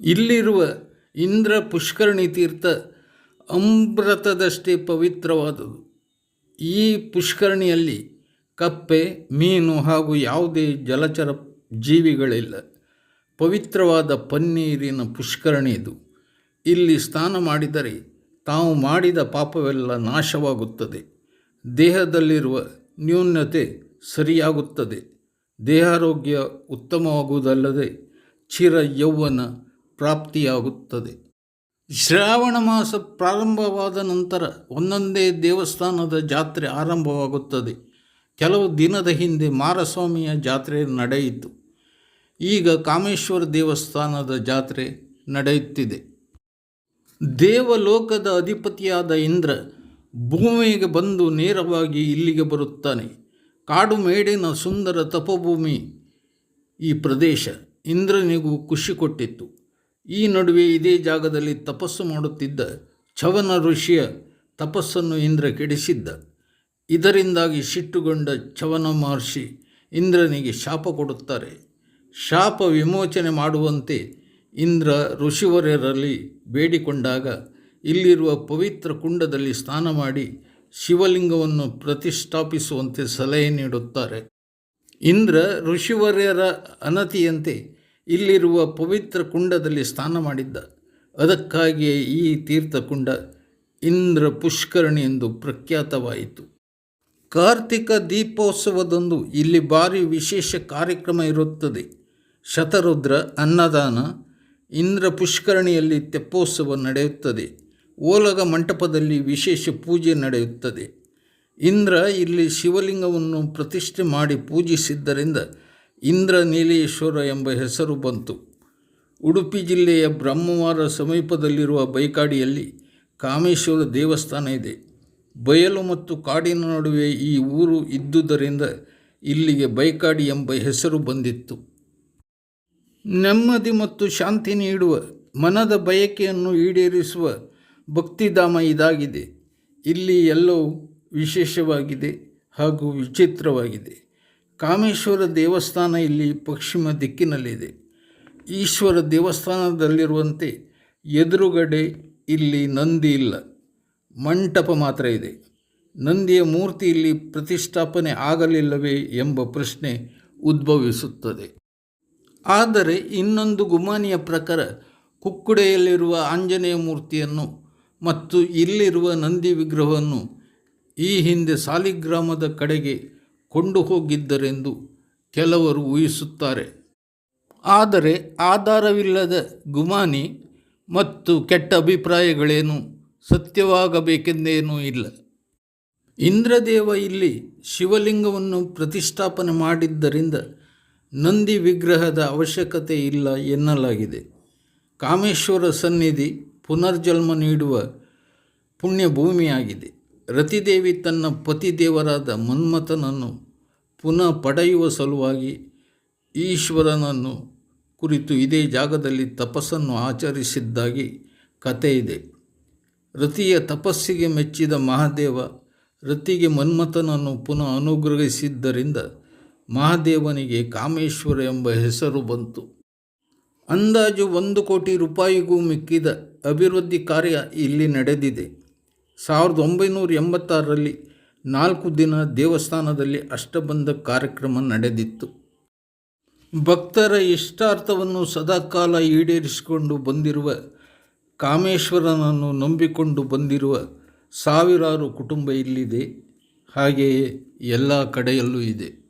ಇಲ್ಲಿರುವ ಇಂದ್ರ ಪುಷ್ಕರಣಿ ತೀರ್ಥ ಅಮೃತದಷ್ಟೇ ಪವಿತ್ರವಾದುದು ಈ ಪುಷ್ಕರಣಿಯಲ್ಲಿ ಕಪ್ಪೆ, ಮೀನು ಹಾಗೂ ಯಾವುದೇ ಜಲಚರ ಜೀವಿಗಳಿಲ್ಲ. ಪವಿತ್ರವಾದ ಪನ್ನೀರಿನ ಪುಷ್ಕರಣಿ ಇದು. ಇಲ್ಲಿ ಸ್ನಾನ ಮಾಡಿದರೆ ತಾವು ಮಾಡಿದ ಪಾಪವೆಲ್ಲ ನಾಶವಾಗುತ್ತದೆ. ದೇಹದಲ್ಲಿರುವ ನ್ಯೂನತೆ ಸರಿಯಾಗುತ್ತದೆ. ದೇಹಾರೋಗ್ಯ ಉತ್ತಮವಾಗುವುದಲ್ಲದೆ ಚಿರ ಯೌವನ ಪ್ರಾಪ್ತಿಯಾಗುತ್ತದೆ. ಶ್ರಾವಣ ಮಾಸ ಪ್ರಾರಂಭವಾದ ನಂತರ ಒಂದೊಂದೇ ದೇವಸ್ಥಾನದ ಜಾತ್ರೆ ಆರಂಭವಾಗುತ್ತದೆ. ಕೆಲವು ದಿನದ ಹಿಂದೆ ಮಾರಸ್ವಾಮಿಯ ಜಾತ್ರೆ ನಡೆಯಿತು. ಈಗ ಕಾಮೇಶ್ವರ ದೇವಸ್ಥಾನದ ಜಾತ್ರೆ ನಡೆಯುತ್ತಿದೆ. ದೇವಲೋಕದ ಅಧಿಪತಿಯಾದ ಇಂದ್ರ ಭೂಮಿಗೆ ಬಂದು ನೇರವಾಗಿ ಇಲ್ಲಿಗೆ ಬರುತ್ತಾನೆ. ಕಾಡು ಮೇಡಿನ ಸುಂದರ ತಪಭೂಮಿ ಈ ಪ್ರದೇಶ ಇಂದ್ರನಿಗೂ ಖುಷಿ ಕೊಟ್ಟಿತ್ತು ಈ ನಡುವೆ ಇದೇ ಜಾಗದಲ್ಲಿ ತಪಸ್ಸು ಮಾಡುತ್ತಿದ್ದ ಛವನ ಋಷಿಯ ತಪಸ್ಸನ್ನು ಇಂದ್ರ ಕೆಡಿಸಿದ್ದ. ಇದರಿಂದಾಗಿ ಸಿಟ್ಟುಗೊಂಡ ಛವನ ಮಹರ್ಷಿ ಇಂದ್ರನಿಗೆ ಶಾಪ ಕೊಡುತ್ತಾರೆ. ಶಾಪ ವಿಮೋಚನೆ ಮಾಡುವಂತೆ ಇಂದ್ರ ಋಷಿವರ್ಯರಲ್ಲಿ ಬೇಡಿಕೊಂಡಾಗ ಇಲ್ಲಿರುವ ಪವಿತ್ರ ಕುಂಡದಲ್ಲಿ ಸ್ನಾನ ಮಾಡಿ ಶಿವಲಿಂಗವನ್ನು ಪ್ರತಿಷ್ಠಾಪಿಸುವಂತೆ ಸಲಹೆ ನೀಡುತ್ತಾರೆ. ಇಂದ್ರ ಋಷಿವರ್ಯರ ಅನತಿಯಂತೆ ಇಲ್ಲಿರುವ ಪವಿತ್ರ ಕುಂಡದಲ್ಲಿ ಸ್ನಾನ ಮಾಡಿದ್ದ. ಅದಕ್ಕಾಗಿಯೇ ಈ ತೀರ್ಥಕುಂಡ ಇಂದ್ರ ಪುಷ್ಕರಣಿ ಎಂದು ಪ್ರಖ್ಯಾತವಾಯಿತು. ಕಾರ್ತಿಕ ದೀಪೋತ್ಸವದಂದು ಇಲ್ಲಿ ಭಾರಿ ವಿಶೇಷ ಕಾರ್ಯಕ್ರಮ ಇರುತ್ತದೆ. ಶತರುದ್ರ, ಅನ್ನದಾನ ಇಂದ್ರ ಪುಷ್ಕರಣಿಯಲ್ಲಿ ತೆಪ್ಪೋತ್ಸವ ನಡೆಯುತ್ತದೆ. ಓಲಗ ಮಂಟಪದಲ್ಲಿ ವಿಶೇಷ ಪೂಜೆ ನಡೆಯುತ್ತದೆ. ಇಂದ್ರ ಇಲ್ಲಿ ಶಿವಲಿಂಗವನ್ನು ಪ್ರತಿಷ್ಠೆ ಮಾಡಿ ಪೂಜಿಸಿದ್ದರಿಂದ ಇಂದ್ರ ನೀಲೇಶ್ವರ ಎಂಬ ಹೆಸರು ಬಂತು. ಉಡುಪಿ ಜಿಲ್ಲೆಯ ಬ್ರಹ್ಮವಾರ ಸಮೀಪದಲ್ಲಿರುವ ಬೈಕಾಡಿಯಲ್ಲಿ ಕಾಮೇಶ್ವರ ದೇವಸ್ಥಾನ ಇದೆ. ಬಯಲು ಮತ್ತು ಕಾಡಿನ ನಡುವೆ ಈ ಊರು ಇದ್ದುದರಿಂದ ಇಲ್ಲಿಗೆ ಬೈಕಾಡಿ ಎಂಬ ಹೆಸರು ಬಂದಿತ್ತು. ನೆಮ್ಮದಿ ಮತ್ತು ಶಾಂತಿ ನೀಡುವ, ಮನದ ಬಯಕೆಯನ್ನು ಈಡೇರಿಸುವ ಭಕ್ತಿಧಾಮ ಇದಾಗಿದೆ. ಇಲ್ಲಿ ಎಲ್ಲವೂ ವಿಶೇಷವಾಗಿದೆ ಹಾಗೂ ವಿಚಿತ್ರವಾಗಿದೆ. ಕಾಮೇಶ್ವರ ದೇವಸ್ಥಾನ ಇಲ್ಲಿ ಪಶ್ಚಿಮ ದಿಕ್ಕಿನಲ್ಲಿದೆ. ಈಶ್ವರ ದೇವಸ್ಥಾನದಲ್ಲಿರುವಂತೆ ಎದುರುಗಡೆ ಇಲ್ಲಿ ನಂದಿ ಇಲ್ಲ. ಮಂಟಪ ಮಾತ್ರ ಇದೆ. ನಂದಿಯ ಮೂರ್ತಿ ಇಲ್ಲಿ ಪ್ರತಿಷ್ಠಾಪನೆ ಆಗಲಿಲ್ಲವೇ ಎಂಬ ಪ್ರಶ್ನೆ ಉದ್ಭವಿಸುತ್ತದೆ. ಆದರೆ ಇನ್ನೊಂದು ಗುಮಾನಿಯ ಪ್ರಕಾರ ಕುಕ್ಕುಡೆಯಲ್ಲಿರುವ ಆಂಜನೇಯ ಮೂರ್ತಿಯನ್ನು ಮತ್ತು ಇಲ್ಲಿರುವ ನಂದಿ ವಿಗ್ರಹವನ್ನು ಈ ಹಿಂದೆ ಸಾಲಿಗ್ರಾಮದ ಕಡೆಗೆ ಕೊಂಡು ಹೋಗಿದ್ದರೆಂದು ಕೆಲವರು ಊಹಿಸುತ್ತಾರೆ. ಆದರೆ ಆಧಾರವಿಲ್ಲದ ಗುಮಾನಿ ಮತ್ತು ಕೆಟ್ಟ ಅಭಿಪ್ರಾಯಗಳೇನು ಸತ್ಯವಾಗಬೇಕೆಂದೇನೂ ಇಲ್ಲ. ಇಂದ್ರದೇವ ಇಲ್ಲಿ ಶಿವಲಿಂಗವನ್ನು ಪ್ರತಿಷ್ಠಾಪನೆ ಮಾಡಿದ್ದರಿಂದ ನಂದಿ ವಿಗ್ರಹದ ಅವಶ್ಯಕತೆ ಇಲ್ಲ ಎನ್ನಲಾಗಿದೆ. ಕಾಮೇಶ್ವರ ಸನ್ನಿಧಿ ಪುನರ್ಜನ್ಮ ನೀಡುವ ಪುಣ್ಯಭೂಮಿಯಾಗಿದೆ. ರತಿದೇವಿ ತನ್ನ ಪತಿದೇವರಾದ ಮನ್ಮಥನನ್ನು ಪುನಃ ಪಡೆಯುವ ಸಲುವಾಗಿ ಈಶ್ವರನನ್ನು ಕುರಿತು ಇದೇ ಜಾಗದಲ್ಲಿ ತಪಸ್ಸನ್ನು ಆಚರಿಸಿದ್ದಾಗಿ ಕಥೆ ಇದೆ ರತಿಯ ತಪಸ್ಸಿಗೆ ಮೆಚ್ಚಿದ ಮಹಾದೇವ ರತಿಗೆ ಮನ್ಮಥನನ್ನು ಪುನಃ ಅನುಗ್ರಹಿಸಿದ್ದರಿಂದ ಮಹಾದೇವನಿಗೆ ಕಾಮೇಶ್ವರ ಎಂಬ ಹೆಸರು ಬಂತು. ಅಂದಾಜು ಒಂದು ಕೋಟಿ ರೂಪಾಯಿಗೂ ಮಿಕ್ಕಿದ ಅಭಿವೃದ್ಧಿ ಕಾರ್ಯ ಇಲ್ಲಿ ನಡೆದಿದೆ. ಸಾವಿರದ ಒಂಬೈನೂರ ಎಂಬತ್ತಾರರಲ್ಲಿ ನಾಲ್ಕು ದಿನ ದೇವಸ್ಥಾನದಲ್ಲಿ ಅಷ್ಟಬಂಧ ಕಾರ್ಯಕ್ರಮ ನಡೆದಿತ್ತು. ಭಕ್ತರ ಇಷ್ಟಾರ್ಥವನ್ನು ಸದಾಕಾಲ ಈಡೇರಿಸಿಕೊಂಡು ಬಂದಿರುವ ಕಾಮೇಶ್ವರನನ್ನು ನಂಬಿಕೊಂಡು ಬಂದಿರುವ ಸಾವಿರಾರು ಕುಟುಂಬ ಇಲ್ಲಿದೆ. ಹಾಗೆಯೇ ಎಲ್ಲ ಕಡೆಯಲ್ಲೂ ಇದೆ.